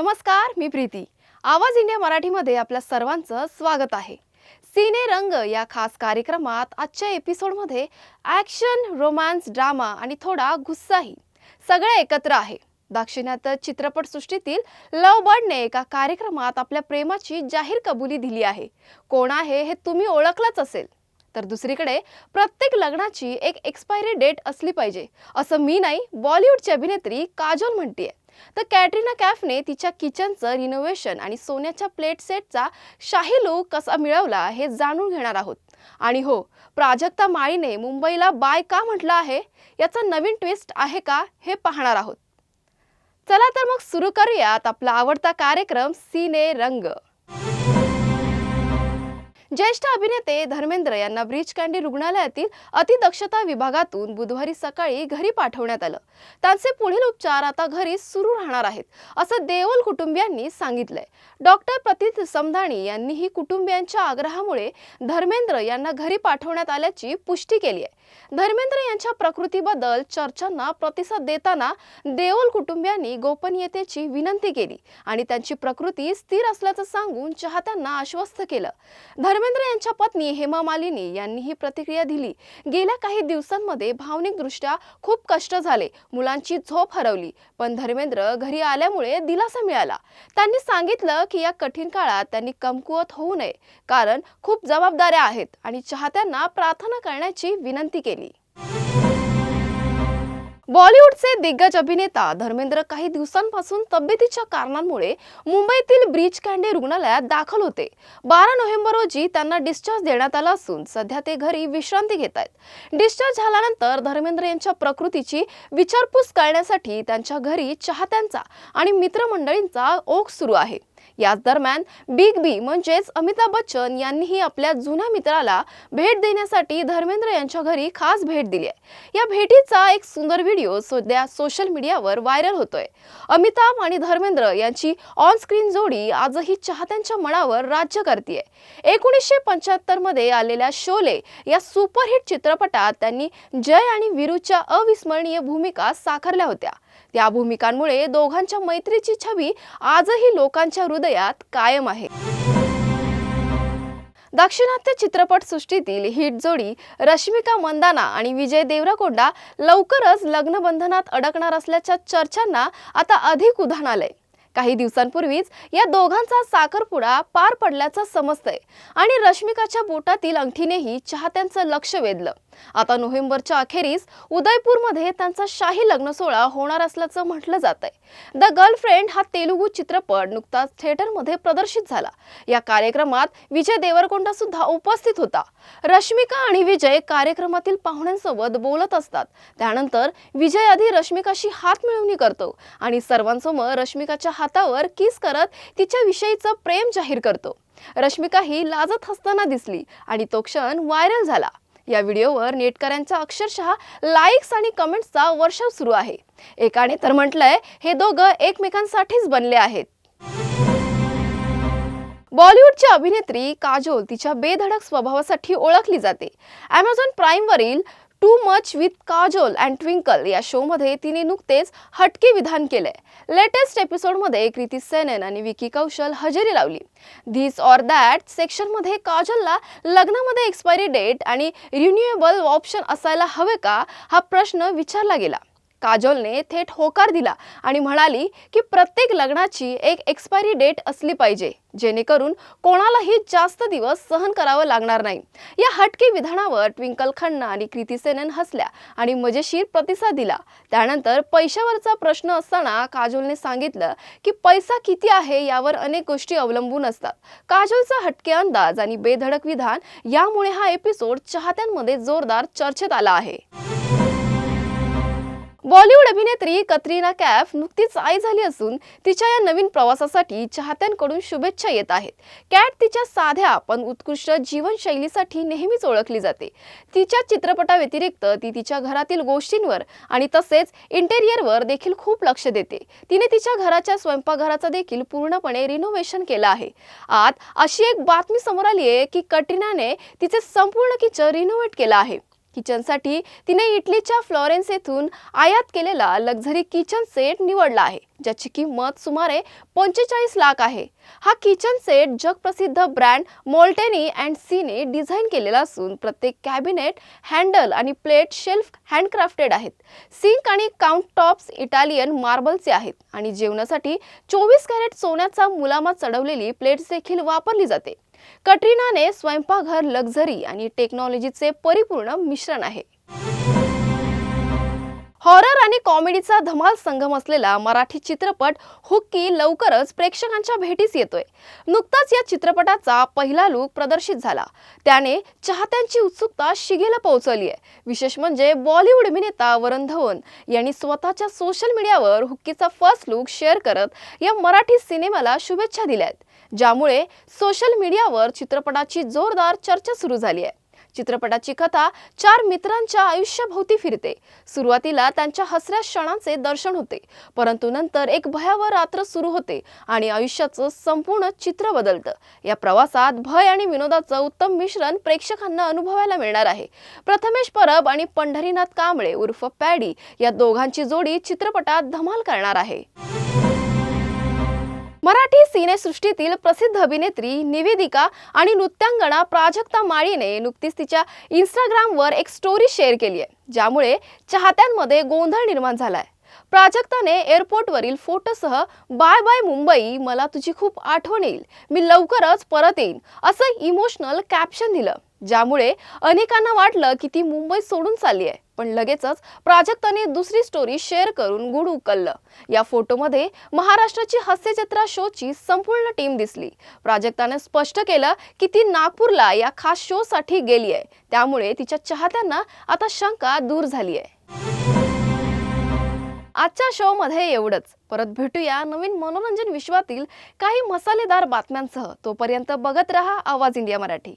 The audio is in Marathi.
नमस्कार मी प्रीती. आवाज इंडिया मराठीमध्ये आपल्या सर्वांचं स्वागत आहे. सिने रंग या खास कार्यक्रमात आजच्या एपिसोडमध्ये ॲक्शन रोमॅन्स ड्रामा आणि थोडा गुस्साही. सगळं एकत्र आहे. दाक्षिणात चित्रपटसृष्टीतील लव बर्डने एका कार्यक्रमात आपल्या प्रेमाची जाहीर कबुली दिली आहे. कोण आहे हे तुम्ही ओळखलंच असेल. तर दुसरीकडे प्रत्येक लग्नाची एक एक्सपायरी डेट असली पाहिजे. असं मी नाही बॉलिवूडची अभिनेत्री काजोल म्हणतीये. तर कॅटरीना कॅफने तिच्या किचनचं रिनोव्हेशन आणि सोन्याच्या प्लेट सेटचा शाही लुक कसा मिळवला हे जाणून घेणार आहोत. आणि हो प्राजक्ता माळीने मुंबईला बाय का म्हटलं आहे? याचा नवीन ट्विस्ट आहे का? हे पाहणार आहोत. चला तर मग सुरू करूयात आपला आवडता कार्यक्रम सिने रंग ज्येष्ठ अभिनेते धर्मेंद्र यांना ब्रीच कँडी रुग्णालयातील अतिदक्षता विभागातून बुधवारी सकाळी घरी पाठवण्यात आलं. त्यांचे पुढील उपचार आता घरी सुरू राहणार आहेत असं देओल कुटुंबियांनी सांगितलंय. डॉक्टर प्रतीत समधाणी यांनीही कुटुंबियांच्या आग्रहामुळे धर्मेंद्र यांना घरी पाठवण्यात आल्याची पुष्टी केली आहे. धर्मेंद्र यांच्या प्रकृतीबद्दल चर्चांना प्रतिसाद देताना देओल कुटुंबियांनी गोपनीयतेची विनंती केली आणि त्यांची प्रकृती स्थिर असल्याचं सांगून चाहत्यांना आश्वस्त केलं. धर्मेंद्र यांच्या पत्नी हेमा मालिनी यांनी ही प्रतिक्रिया दिली. गेल्या काही दिवसांमध्ये भावनिकदृष्ट्या खूप कष्ट झाले. मुलांची झोप हरवली. पण धर्मेंद्र घरी आल्यामुळे दिलासा मिळाला. त्यांनी सांगितलं की या कठीण काळात त्यांनी कमकुवत होऊ नये. कारण खूप जबाबदाऱ्या आहेत आणि चाहत्यांना प्रार्थना करण्याची विनंती केली. बॉलिवूडचे दिग्गज अभिनेता धर्मेंद्र काही दिवसांपासून तब्येतीच्या कारणांमुळे मुंबईतील ब्रीच कँडे रुग्णालयात दाखल होते. बारा नोव्हेंबर रोजी त्यांना डिस्चार्ज देण्यात आला असून सध्या ते घरी विश्रांती घेत आहेत. डिस्चार्ज झाल्यानंतर धर्मेंद्र यांच्या प्रकृतीची विचारपूस करण्यासाठी त्यांच्या घरी चाहत्यांचा आणि मित्रमंडळींचा ओघ सुरू आहे. याच दरम्यान बिग बी म्हणजेच अमिताभ बच्चन यांनीही आपल्या जुन्या मित्राला भेट देण्यासाठी धर्मेंद्र यांच्या घरी खास भेट दिली आहे. या भेटीचा एक सुंदर व्हिडिओ सध्या सोशल मीडियावर व्हायरल होतोय. अमिताभ आणि धर्मेंद्र यांची ऑन स्क्रीन जोडी आजही चाहत्यांच्या मनावर राज्य करते एकोणीसशे पंच्याहत्तरमध्ये आलेल्या शोले या सुपरहिट चित्रपटात त्यांनी जय आणि विरूच्या अविस्मरणीय भूमिका साकारल्या होत्या. त्या भूमिकांमुळे दोघांच्या मैत्रीची छबी आजही लोकांच्या हृदयात कायम आहे. दाक्षिणात्य चित्रपट सृष्टीतील हिट जोडी रश्मिका मंदाना आणि विजय देवराकोंडा लवकरच लग्नबंधनात अडकणार असल्याच्या चर्चांना आता अधिक उधाण आलंय. काही दिवसांपूर्वीच या दोघांचा साखरपुडा पार पडल्याचं समजतंय आणि रश्मिकाच्या बोटातील अंगठीनेही चाहत्यांचं लक्ष वेधलं. आता नोव्हेंबरच्या अखेरीस उदयपूरमध्ये त्यांचा शाही लग्न सोहळा होणार असल्याचं म्हटलं जात आहे द गर्लफ्रेंड हा तेलुगू चित्रपट नुकताच थिएटरमध्ये प्रदर्शित झाला. या कार्यक्रमात विजय देवरकोंडा सुद्धा उपस्थित होता. रश्मिका आणि विजय कार्यक्रमातील पाहुण्यांसोबत बोलत असतात. त्यानंतर विजय आधी रश्मिकाशी हात मिळवणी करतो आणि सर्वांसमोर रश्मिकाच्या हातावर किस करत तिच्याविषयीचं प्रेम जाहीर करतो. रश्मिका ही लाजत हसताना दिसली आणि तो क्षण व्हायरल झाला. या व्हिडिओवर नेटकऱ्यांचा अक्षरशः लाईक्स आणि कमेंट्सचा वर्षाव सुरू आहे. एकाने तर म्हटलंय हे दोघं एकमेकांसाठीच बनले आहेत. बॉलिवूडची अभिनेत्री काजोल तिच्या बेधडक स्वभावासाठी ओळखली जाते. Amazon प्राईमवरील too much with Kajol and Twinkle या शोमध्ये तिने नुकतेच हटके विधान केले लेटेस्ट एपिसोडमध्ये कृती सेनन आणि विकी कौशल हजेरी लावली. धिस ऑर दॅट सेक्शनमध्ये काजलला लग्नामध्ये एक्सपायरी डेट आणि रिन्युएबल ऑप्शन असायला हवे का? हा प्रश्न विचारला गेला. काजोलने थेट होकार दिला आणि म्हणाली की प्रत्येक लग्नाची एक एक्सपायरी डेट असली पाहिजे जेणेकरून कोणालाही जास्त दिवस सहन करावं लागणार नाही. या हटके विधानावर ट्विंकल खन्ना आणि कृती सेनन हसल्या आणि मजेशीर प्रतिसाद दिला. त्यानंतर पैशावरचा प्रश्न असताना काजोलने सांगितलं की पैसा किती आहे यावर अनेक गोष्टी अवलंबून असतात. काजोलचा हटके अंदाज आणि बेधडक विधान यामुळे हा एपिसोड चाहत्यांमध्ये जोरदार चर्चेत आला आहे. बॉलिवूड अभिनेत्री कतरीना कॅफ नुकतीच आई झाली असून तिच्या या नवीन प्रवासासाठी चाहत्यांकडून शुभेच्छा येत आहेत. कॅट तिच्या साध्या पण उत्कृष्ट जीवनशैलीसाठी नेहमीच ओळखली जाते. तिच्या चित्रपटाव्यतिरिक्त ती तिच्या घरातील गोष्टींवर आणि तसेच इंटेरियरवर देखील खूप लक्ष देते. तिने तिच्या घराच्या स्वयंपाकघराचं देखील पूर्णपणे रिनोव्हेशन केलं आहे. आत अशी एक बातमी समोर आली आहे की कटरीनाने तिचे संपूर्ण किचन रिनोव्हेट केलं आहे. किचनसाठी तिने इटलीच्या फ्लॉरेन्स येथून आयात केलेला लक्झरी किचन सेट निवडला आहे ज्याची किंमत सुमारे पंचेचाळीस लाख आहे. हा किचन सेट जगप्रसिद्ध ब्रँड मोल्टेनी अँड सीने डिझाईन केलेला असून प्रत्येक कॅबिनेट हँडल आणि प्लेट शेल्फ हँडक्राफ्टेड आहेत. सिंक आणि काउंट टॉप्स इटालियन मार्बलचे आहेत आणि जेवणासाठी चोवीस कॅरेट सोन्याचा मुलामा चढवलेली प्लेट्स देखील वापरली जाते. कटरीनाने स्वयंपाकघर लक्झरी आणि टेक्नॉलॉजीचे परिपूर्ण मिश्रण आहे. हॉरर आणि कॉमेडीचा धमाल संगम असलेला मराठी चित्रपट हुक्की लवकरच प्रेक्षकांच्या भेटीस येतोय. नुकताच या चित्रपटाचा पहिला लूक प्रदर्शित झाला. त्याने चाहत्यांची उत्सुकता शिगेला पोहोचवली आहे. विशेष म्हणजे बॉलिवूड अभिनेता वरुण धवन यांनी स्वतःच्या सोशल मीडियावर हुक्कीचा फर्स्ट लुक शेअर करत या मराठी सिनेमाला शुभेच्छा दिल्या आहेत. ज्यामुळे सोशल मीडियावर चित्रपटाची जोरदार चर्चा सुरू झाली आहे. चित्रपटाची कथा चार मित्रांच्या आयुष्याभोवती फिरते. सुरुवातीला त्यांच्या हसऱ्या क्षणांचे दर्शन होते परंतु नंतर एक भयावह रात्र सुरू होते आणि आयुष्याचं संपूर्ण चित्र बदलतं. या प्रवासात भय आणि विनोदाचं उत्तम मिश्रण प्रेक्षकांना अनुभवायला मिळणार आहे. प्रथमेश परब आणि पंढरीनाथ कांबळे उर्फ पॅडी या दोघांची जोडी चित्रपटात धमाल करणार आहे. मराठी सिनेसृष्टीतील प्रसिद्ध अभिनेत्री निवेदिका आणि नृत्यांगणा प्राजक्ता माळीने नुकतीच तिच्या इंस्टाग्रामवर एक स्टोरी शेअर केली आहे ज्यामुळे चाहत्यांमध्ये गोंधळ निर्माण झालाय. प्राजक्ताने एअरपोर्टवरील फोटोसह बाय बाय मुंबई मला तुझी खूप आठवण येईल. मी लवकरच परत येईन असं इमोशनल कॅप्शन दिलं ज्यामुळे अनेकांना वाटलं की ती मुंबई सोडून चालली आहे. पण लगेचच प्राजक्ताने दुसरी स्टोरी शेअर करून गुड उकललं. या फोटोमध्ये महाराष्ट्राची हास्यजत्रा शोची संपूर्ण टीम दिसली. प्राजक्ताने स्पष्ट केलं की ती नागपूरला या खास शोसाठी गेली आहे त्यामुळे तिच्या चाहत्यांना आता शंका दूर झाली आहे आजच्या शो मध्ये एवढंच. परत भेटूया नवीन मनोरंजन विश्वातील काही मसालेदार बातम्यांसह. तोपर्यंत बघत रहा आवाज इंडिया मराठी.